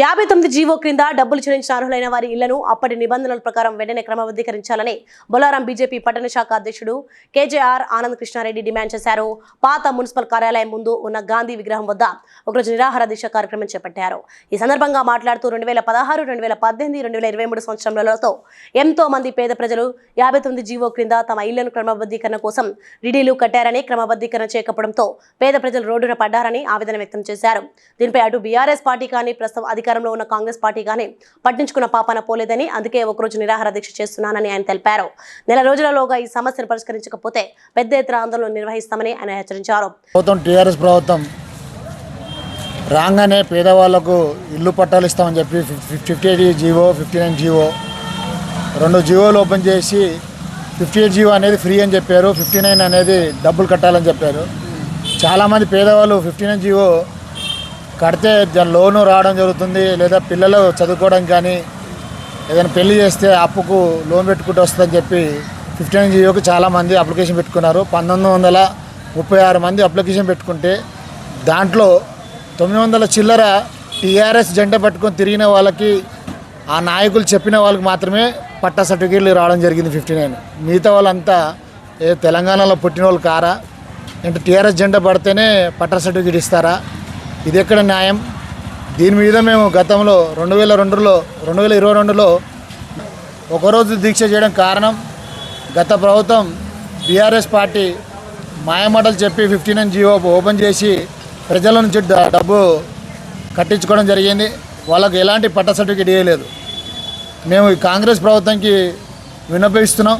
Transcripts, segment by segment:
యాభై తొమ్మిది జీవో క్రింద డబ్బులు చెల్లించిన అర్హులైన వారి ఇళ్ళను అప్పటి నిబంధనల ప్రకారం వెంటనే క్రమబద్ధీకరించాలని బొలారం బీజేపీ పట్టణ శాఖ అధ్యక్షుడు కేజేఆర్ ఆనంద్ కృష్ణారెడ్డి డిమాండ్ చేశారు. పాత మున్సిపల్ కార్యాలయం ముందు ఉన్న గాంధీ విగ్రహం వద్ద ఒకరోజు నిరాహార దీక్ష కార్యక్రమం చేపట్టారు. ఈ సందర్భంగా మాట్లాడుతూ రెండు వేల పదహారు రెండు వేల పద్దెనిమిది రెండు వేల ఇరవై మూడు సంవత్సరంలో ఎంతో మంది పేద ప్రజలు యాభై తొమ్మిది జీవో క్రింద తమ ఇళ్ళను క్రమబద్ధీకరణ కోసం డిడీలు కట్టారని క్రమబద్ధీకరణ చేయకపోవడంతో పేద ప్రజలు రోడ్డున పడ్డారని ఆవేదన వ్యక్తం చేశారు. దీనిపై అటు బీఆర్ఎస్ పార్టీ కానీ ప్రస్తుతం అధికారంలో ఉన్న కాంగ్రెస్ పార్టీ కానీ పట్టించుకున్న పాపన పోలేదని అందుకే ఒకరోజు నిరాహార దీక్ష చేస్తున్నానని ఆయన తెలిపారు. నెల రోజులలోగా ఈ సమస్యను పరిష్కరించకపోతే పెద్ద ఎత్తున ఆందోళన నిర్వహిస్తామని ఆయన హెచ్చరించారు. ప్రభుత్వం టీఆర్ఎస్ ప్రభుత్వం రాగానే పేదవాళ్ళకు ఇల్లు పట్టాలు ఇస్తామని చెప్పి fifty eight GO fifty nine GO రెండు జీవోలు ఓపెన్ చేసి ఫిఫ్టీ ఎయిట్ జీవో అనేది ఫ్రీ అని చెప్పారు. ఫిఫ్టీ నైన్ అనేది డబ్బులు కట్టాలని చెప్పారు. చాలామంది పేదవాళ్ళు ఫిఫ్టీ నైన్ జీవో కడితే దాని లోను రావడం జరుగుతుంది లేదా పిల్లలు చదువుకోవడం కానీ ఏదైనా పెళ్ళి చేస్తే అప్పుకు లోన్ పెట్టుకుంటూ వస్తుందని చెప్పి ఫిఫ్టీ నైన్ జీవోకి చాలామంది అప్లికేషన్ పెట్టుకున్నారు. పంతొమ్మిది వందల ముప్పై ఆరు మంది అప్లికేషన్ పెట్టుకుంటే దాంట్లో తొమ్మిది వందల చిల్లర టీఆర్ఎస్ జెండా పట్టుకొని తిరిగిన వాళ్ళకి ఆ నాయకులు చెప్పిన వాళ్ళకి మాత్రమే పట్టా సర్టిఫికేట్లు రావడం జరిగింది ఫిఫ్టీ నైన్. మిగతా వాళ్ళంతా ఏ తెలంగాణలో పుట్టిన వాళ్ళు కారా అంటే టీఆర్ఎస్ జెండా పడితేనే పట్టా సర్టిఫికేట్ ఇస్తారా? ఇది ఎక్కడ న్యాయం? దీని మీద మేము గతంలో రెండు వేల రెండులో రెండు వేల ఇరవై రెండులో ఒకరోజు దీక్ష చేయడం కారణం గత ప్రభుత్వం బీఆర్ఎస్ పార్టీ మాయమాటలు చెప్పి ఫిఫ్టీ నైన్ జీవో ఓపెన్ చేసి ప్రజల నుంచి డబ్బు కట్టించుకోవడం జరిగింది. వాళ్ళకు ఎలాంటి పట్ట సర్టిఫికేట్ ఇవ్వలేదు మేము ఈ కాంగ్రెస్ ప్రభుత్వంకి విన్నపిస్తున్నాం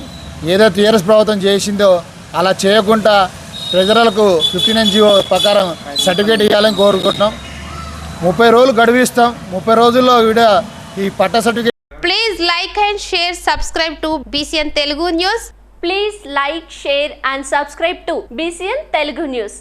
ఏదో టీఆర్ఎస్ ప్రభుత్వం చేసిందో అలా చేయకుండా ట్రెజరర్లకు ఫిఫ్టీన్ ఎన్జిఓ ప్రకారం సర్టిఫికేట్ ఇవ్వాలని కోరుకుంటున్నాం ముప్పై రోజులు గడువిస్తాం ముప్పై రోజుల్లో వీడ ఈ పట్ట certificate please like and share subscribe to BCN Telugu news please like share and subscribe to BCN Telugu news